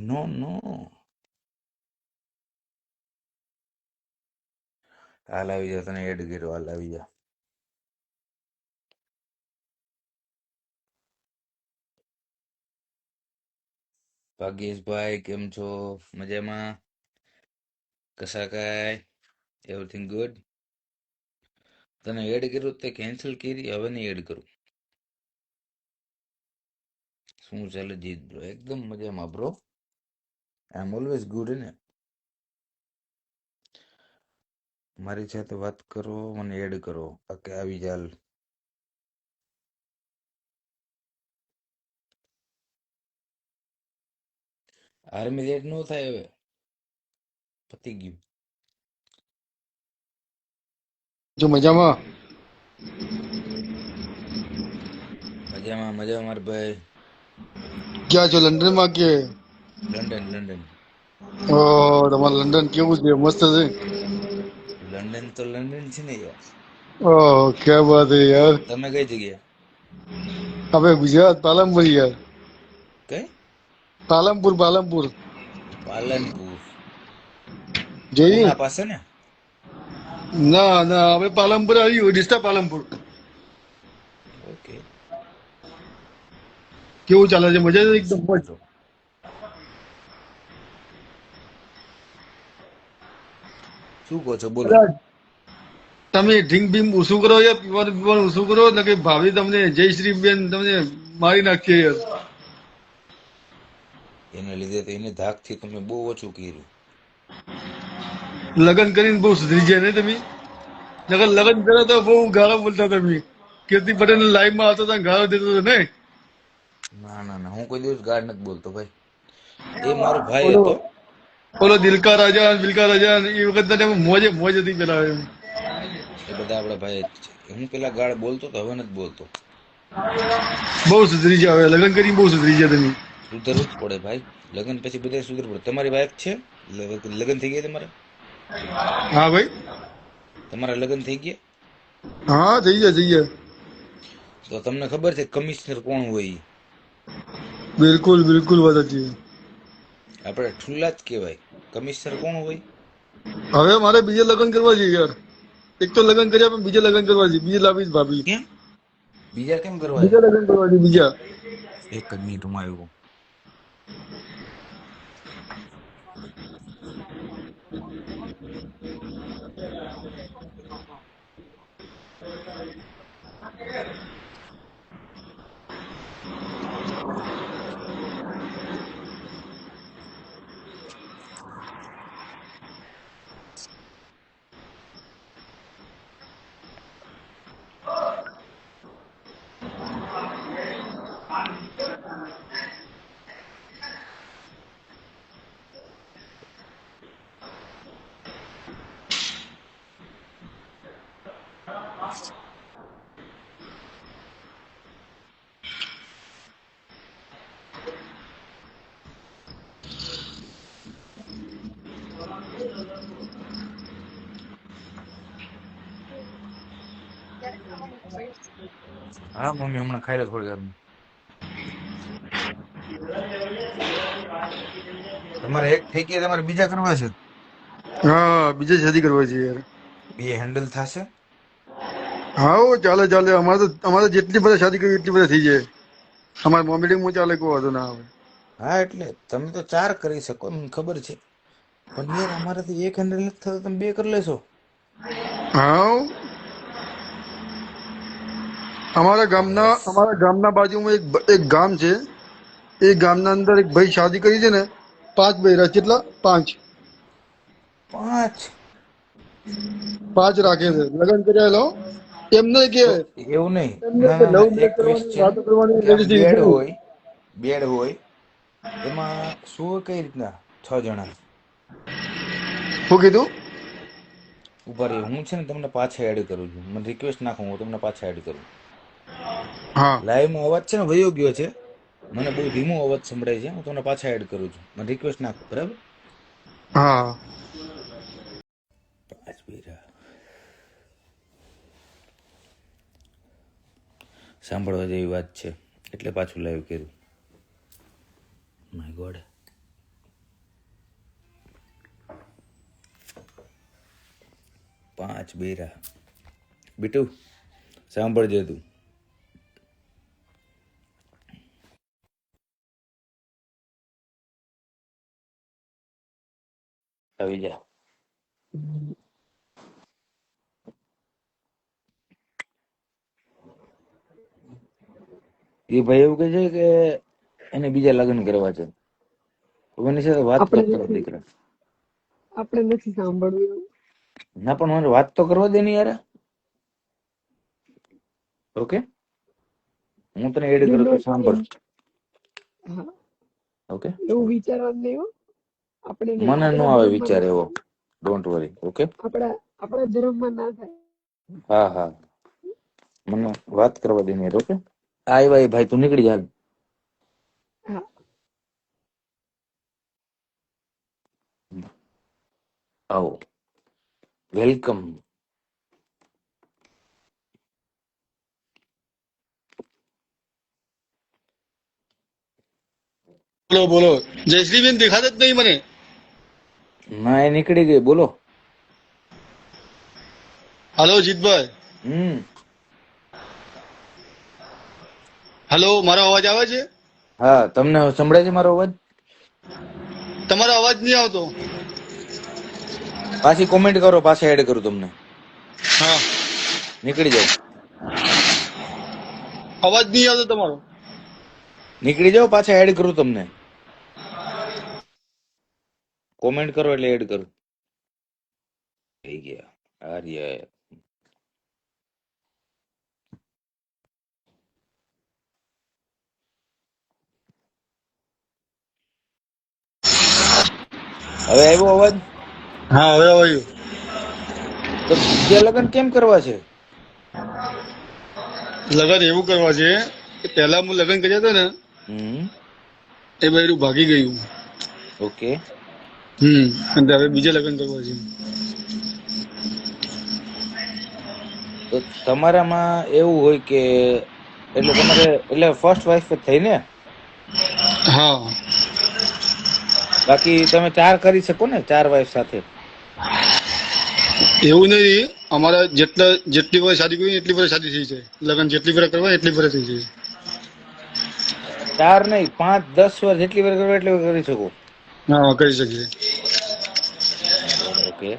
નો નો હાલ આવી જા તને એડ કર્યો હાલ આવી જા ભાગ્યેશભાઈ કેમ છો મજામાં કસા કાય એવરીથિંગ ગુડ તને એડ કર્યું તે કેન્સલ કરી હવે નહીં એડ કરું શું ચાલે જીત બ્રો એકદમ મજામાં bro I am always good ને મારી સાથે વાત કરો મને એડ કરો ઓકે આવી જાલ આર્મી લેટ નો થાય હવે. પતી ગયું. જો મજામાં? મજામાં મજામાં મારા ભાઈ. ક્યાં છો લંડનમાં કે? London London. ઓહ તમારે લંડન કેવું છે? મસ્ત છે? લંડન તો લંડન છે ને યાર. ઓહ કે હે યાર. તમે કઈ જગ્યા હવે ગુજરાત પાલનપુર યાર. કઈ? પાલનપુર પાલનપુર. પાલનપુર. જોયું ના પાસે ને? ના ના હવે પાલનપુર આવ્યું ડિસ્ટા પાલનપુર. ઓકે. કેવું ચાલે છે? મજા છે એકદમ? મોજ શું કહો છો? બોલો. તમે ડ્રિંક બીમ ઓછું કરો યાર પીવાનું પીવાનું ઓછું કરો એટલે કે ભાભી તમને જયશ્રી બેન તમને મારી નાખશે યાર. એને લીધે તો એને ધાકથી તમે બહુ ઓછું કર્યું. લગન કરીને બહુ સુધરી જાય ને તમે? નગર લગન કરે તો બહુ ગાળો બોલતા તમે. કીર્તિ પટેલ લાઈવમાં આવતો હતા ગાળો દેતો હતો ને ના ના ના હું કોઈ દિવસ ગાળ નથી બોલતો ભાઈ. એ મારો ભાઈ હતો. ઓલો દિલકા રાજા દિલકા રાજા એ વખત મોજે મોજ હતી પેલા એમ. એ બધા આપડા ભાઈ હું પેલા ગાળ બોલતો તો હવે નથી બોલતો. બહુ સુધરી જાય હવે લગ્ન કરી બહુ સુધરી જાય તમે. સુધરવું જ પડે ભાઈ. લગ્ન પછી બધા સુધર પડે. તમારી વાઈફ છે? લગ્ન થઈ ગયા તમારે? હા ભાઈ. તમારા લગ્ન થઈ ગયા? હા થઈ ગયા થઈ ગયા. તો તમને ખબર છે કમિશનર કોણ હોય બિલકુલ બિલકુલ વાત હતી આપણે ઠુલ્લા જ કહેવાય. કમિશનર કોણ હોય? હવે મારે બીજે લગ્ન કરવા છે યાર. એક તો લગ્ન કર્યા પણ બીજે લગ્ન કરવા છે બીજે લાવીશ ભાભી. કેમ? બીજા કેમ કરવા બીજા લગ્ન કરવા છે બીજા. એક જ મિનિટમાં આવ્યું. હા મમ્મી હમણાં ખાઈ લે થોડી વાર તમારે એક થઈ ગયા તમારે બીજા કરવા છે? હા બીજા શાદી કરવા છે યાર. બે હેન્ડલ થશે? હા ચાલે ચાલે. અમારે તો અમારે જેટલી બધા શાદી કરી એટલી બધા થઈ જાય. અમારે મોમેડિંગમાં ચાલે કોઈ વાંધો ના આવે. હા એટલે તમે તો ચાર કરી શકો મને ખબર છે. પણ યાર અમારાથી એક હેન્ડલ નથી થતો તમે બે કરી લેશો. હા અમારા ગામના અમારા ગામના બાજુમાં એક એક ગામ છે. એ ગામના અંદર એક ભાઈ શાદી કરી છે ને પાંચ બૈરા કેટલા? પાંચ. પાંચ. પાંચ રાખે છે. લગ્ન કર્યા એમને કે એવું નહીં. હોય? બેડ હોય. એમાં શું કઈ રીતના? છ જણા. શું કીધું? ઊભા રહી. હું છે ને તમને પાછા એડ કરું છું. મને રિક્વેસ્ટ નાખું હું તમને પાછા એડ કરું. લાઈવમાં અવાજ છે ને વયો ગયો છે. મને બહુ ધીમો અવાજ સંભળાય છે. હું તમને પાછા એડ કરું છું. મને રિક્વેસ્ટ નાખો બરાબર? હા. પાંચ બીરા સાંભળવા જેવી વાત છે. એટલે પાછું લાઈવ કર્યું. માય ગોડ પાંચ બેરા. બીટુ સાંભળજે તું. આવી જા એ ભાઈ એવું કે છે કે એને બીજા લગ્ન કરવા છે. એની સાથે વાત કરો નથી દીકરા. આપણે નથી સાંભળવું ના પણ મને વાત તો કરવા દે ને યાર. ઓકે? હું તને એડ કરું તો સાંભળ. ઓકે? એવું વિચારવાનું નહીં આપણે મને ન આવે વિચાર એવો. ડોન્ટ વરી ઓકે આપણા આપણા ધર્મમાં ના થાય. હા હા. મને વાત કરવા દે ને ઓકે આય ભાઈ ભાઈ તું નીકળી જા. હા. આવો. વેલકમ બોલો બોલો. જયશ્રીબેન દેખાતા જ નહીં મને. ના એ નીકળી ગઈ બોલો. હલો જીતભાઈ. હમ. હલો મારો અવાજ આવે છે? હા તમને સંભળાય છે મારો અવાજ? તમારો અવાજ નહીં આવતો. પાછી કોમેન્ટ કરો પાછા એડ કરું તમને. હા. નીકળી જાઓ. અવાજ નહીં આવતો તમારો. નીકળી જાઓ પાછા એડ કરું તમને. કોમેન્ટ કરો એટલે એડ કરું. થઈ ગયા. આર્ય. હવે આવ્યો અવાજ? હા હવે આવ્યું. તો બીજા લગ્ન કેમ કરવા છે? લગન એવું કરવા છે કે પહેલા હું લગ્ન કર્યા હતા ને હમ. એ બૈરું ભાગી ગયું. ઓકે હમ અને હવે બીજે લગન કરવા છે. તો તમારામાં એવું હોય કે એટલે તમારે એટલે ફર્સ્ટ વાઇફ થઈ ને? હા. બાકી તમે ચાર કરી શકો ને ચાર વાઇફ સાથે? એવું નહીં અમારા જેટલા જેટલી વાર શાદી કરી એટલી વાર શાદી થઈ છે લગ્ન જેટલી વાર કરવા એટલી વાર થઈ જાય. ચાર નહીં પાંચ દસ વાર જેટલી વાર કરવા એટલી વાર કરી શકો. હા કરી શકીએ. ઓકે.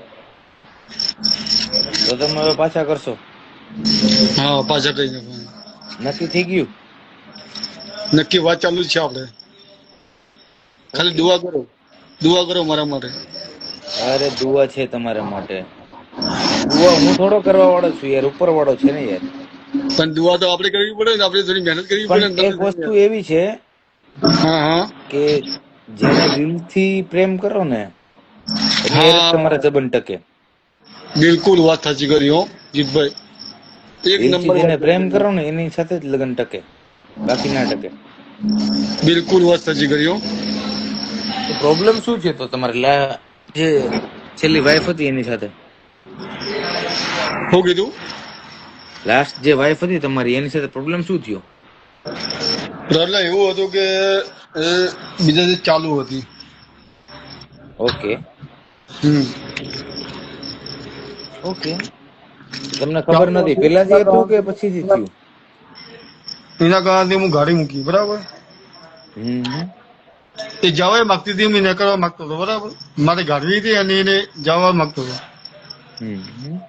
તો તમે હવે પાછા કરશો? હા પાછા કઈ નક્કી થઈ ગયું? નક્કી વાત ચાલુ છે આપણે ખાલી દુઆ કરો. દુઆ કરો મારા માટે. અરે દુઆ છે તમારા માટે. દુઆ હું થોડો કરવા વાળો છું યાર ઉપર વાળો છે ને યાર. પણ દુઆ તો આપણે કરવી પડે ને આપણે થોડી મહેનત કરવી પડે એક વસ્તુ એવી છે હા હા. કે જેને દિલથી પ્રેમ કરો ને હારે તમારા સંબંધ ટકે. બિલકુલ વાત સાચી કરી હો જીતભાઈ. એક નંબર પ્રેમ કરો ને એની સાથે જ લગ્ન ટકે. બાકી ના ટકે. બિલકુલ વાત સાચી કરી હો. પ્રોબ્લેમ શું છે તો તમારે? જે છેલ્લી વાઈફ હતી એની સાથે? શું કીધું? લાસ્ટ જે વાઈફ હતી તમારી એની સાથે પ્રોબ્લેમ શું થયો? પ્રોબ્લેમ એવું હતું કે બીજા જે ચાલુ હતી. Okay hmm. ઓકે. તમને ખબર નથી પેલાથી હતું કે પછીથી થયું? એના કારણે હું ગાડી મૂકી બરાબર. એ જવા માંગતી હતી હું નીકળવા માંગતો હતો બરાબર? મારે ગાડી હતી અને એને જવા માંગતો હતો. હમ. હમ.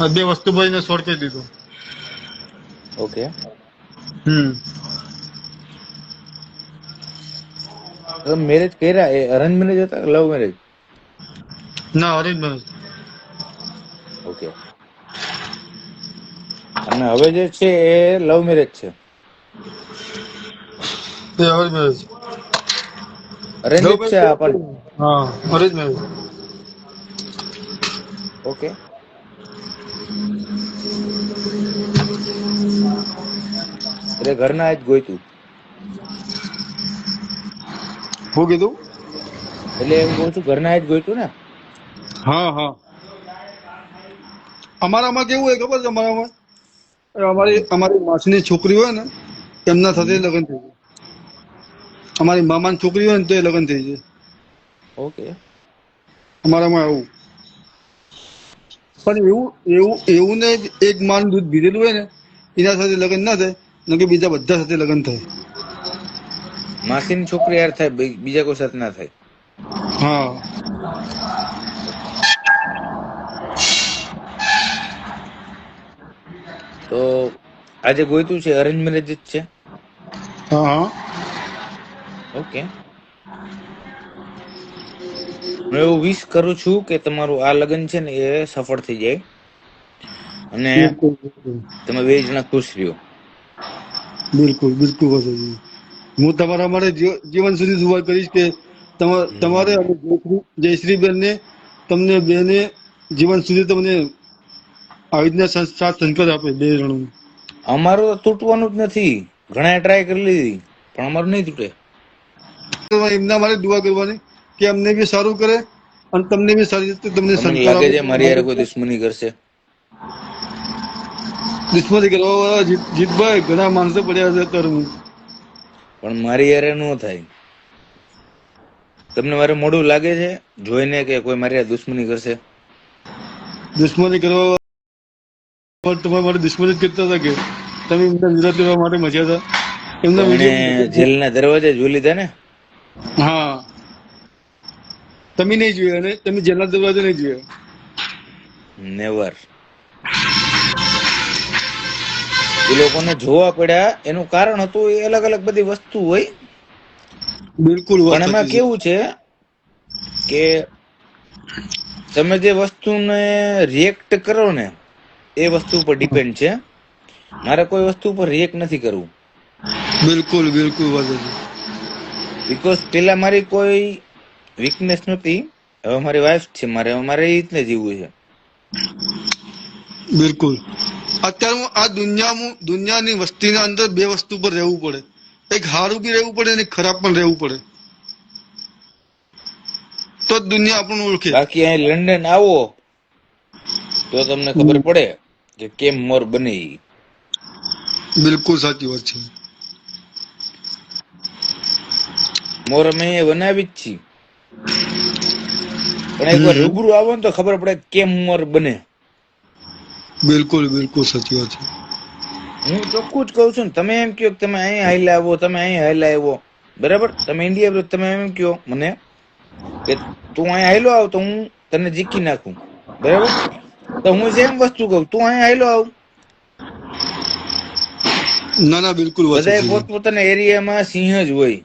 આ બે વસ્તુ ભાઈને કરી દીધો. ઓકે. હમ. મેરેજ કર્યા? એ અરેન્જ મેરેજ હતા લવ મેરેજ ના હરીશ મેરેજ ઓકે અને હવે જે છે એ લવ મેરેજ છે. તે હરીશ મેરેજ અરેન્જ છે આ પણ હા અરેન્જ મેરેજ ઓકે એટલે ઘરના જ ગોઈતું. શું કીધું? એટલે એમ કહું છું ઘરના જ ગોઈતું ને? હા હા. અમારામાં કેવું હોય ખબર છે અમારામાં? અમારી અમારી માસીની છોકરી હોય ને એમના સાથે લગ્ન થઈ જાય. અમારી મામાની છોકરી હોય ને તો એ લગ્ન થઈ જાય. ઓકે. અમારામાં આવું. પણ એવું એવું એવું ને એક માન દૂધ પીધેલું હોય ને એના સાથે લગ્ન ના થાય ન કે બીજા બધા સાથે લગ્ન થાય. માસીની છોકરી યાર થાય બીજા કોઈ સાથે ના થાય. હા. તો આજે ગોયતું છે અરેન્જ મેરેજ જ છે? હા ઓકે. હું એવું વિશ કરું છું કે તમારું આ લગ્ન છે ને એ સફળ થઈ જાય. અને તમે બે જણા ખુશ રહ્યો. બિલકુલ બિલકુલ વાસુજી. હું તમારા માટે જીવન સુધી દુઆ કરીશ કે તમા- તમારે અને જયશ્રી- ને તમને બેને જીવન સુધી તમને આવી રીતના સં- સંકટ આપે બે જણું અમારું તો તૂટવાનું જ નથી. ઘણા ટ્રાય કરી લીધી પણ અમારું નહીં તૂટે. એમના માટે દુઆ કરવાની કે અમને બી સારું કરે અને તમને બી સારી રીતે તમને લાગે છે મારી યાર કોઈ દુશ્મની કરશે? દુશ્મની કરવા વાળા જીતભાઈ ઘણા માણસો પડ્યા છે અત્યારે પણ મારી યારે ન થાય. તમને મારે મોડું લાગે છે જોઈને કે કોઈ મારી દુશ્મની કરશે? દુશ્મની કરવા વાળા તમારા માટે દુશ્મની કરતા હતા કે તમે એમના વિરોધ કરવા માટે મચ્યા હતા? એમના એને જેલના દરવાજે જોઈ લીધા ને? હા. તમે નહીં જોયા અને તમે જેલના દરવાજા નહીં જોયા? નેવર એ લોકોને જોવા પડ્યા. એનું કારણ હતું એ અલગ અલગ બધી વસ્તુ હોય. બિલકુલ પણ એમાં કેવું છે કે તમે જે વસ્તુને રિએક્ટ કરો ને એ વસ્તુ ઉપર ડિપેન્ડ છે. મારે કોઈ વસ્તુ ઉપર રિએક્ટ નથી કરવું. બિલકુલ બિલકુલ બિકોઝ પેલા મારી કોઈ વીકનેસ નથી હવે મારી વાઈફ છે મારે હવે મારે એ રીતને જીવવું છે. બિલકુલ. અત્યારે હું આ દુનિયામાં દુનિયાની વસ્તીના અંદર બે વસ્તુ પર રહેવું પડે. એક સારું બી રહેવું પડે અને ખરાબ પણ રહેવું પડે. તો દુનિયા આપણને ઓળખે. બાકી અહીં લંડન આવો તો તમને ખબર પડે. કે કેમ મોર બને બિલકુલ સાચી વાત છે. મોર અમે બનાવી જ છીએ. પણ એકવાર રૂબરૂ આવો ને તો ખબર પડે કેમ મોર બને. બિલકુલ બિલકુલ સાચી વાત છે. હું ચોખ્ખું જ કહું છું ને તમે એમ કહો કે તમે અહીં હાઈલા આવો તમે અહીં હાઈલા આવો. બરાબર? તમે ઇન્ડિયા વિરુદ્ધ તમે એમ કહો મને કે તું અહીં હાઈલો આવ તો હું તને જીકી નાખું. બરાબર? તો હું સેમ વસ્તુ કહું તું અહીંયા હાલ્યો આવ. ના ના બિલકુલ છે. પોતપોતાના એરિયામાં સિંહ જ હોય.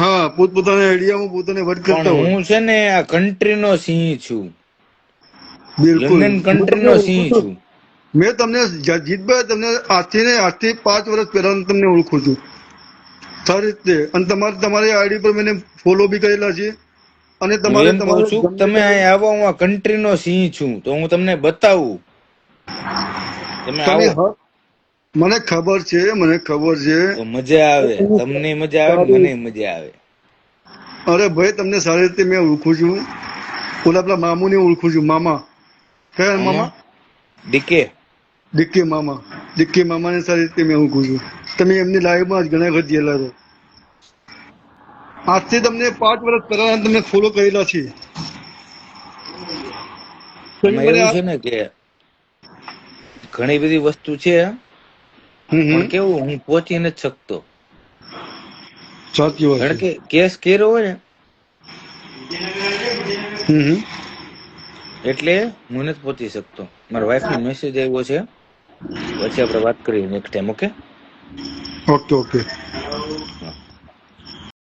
હા પોતપોતાના એરિયામાં પોતાને વર્ક કરતા હોય. હું છે ને આ કન્ટ્રીનો સિંહ છું. બિલકુલ. લંડન કન્ટ્રીનો સિંહ છું. મેં તમને જીતભાઈ તમને આજથી ને આજથી પાંચ વર્ષ પહેલા તમને ઓળખું છું. સારી રીતે. અને તમારે તમારી આઈડી પર મેં ફોલો બી કરેલા છે. અને તમારે તમારું શું તમે અહીંયા આવો હું આ કન્ટ્રીનો સિંહ છું તો હું તમને બતાવું. તમે આવો. મને ખબર છે મને ખબર છે. મજા આવે તમને મજા આવે મને મજા આવે. અરે ભાઈ તમને સારી રીતે મેં ઓળખું છું. ઓલા પેલા મામુ ને ઓળખું છું મામા. કયા મામા? ડીકે. ડીકે મામા. ડિક્કી મામાને સારી રીતે મેં ઓળખું છું. તમે એમની લાઈવમાં જ ઘણા વખત ગયેલા છો આજથી તમને પાંચ વર્ષ પહેલા તમને ફોલો કરેલા છે એવું ને કે ઘણી બધી વસ્તુ છે. પણ કેવું હું પહોંચી નથી શકતો. સાચી વાત કે કેસ કર્યો હોય ને. એટલે હું નથી પહોંચી શકતો. મારા વાઈફ નો મેસેજ આવ્યો છે. પછી આપણે વાત કરીએ next time okay okay okay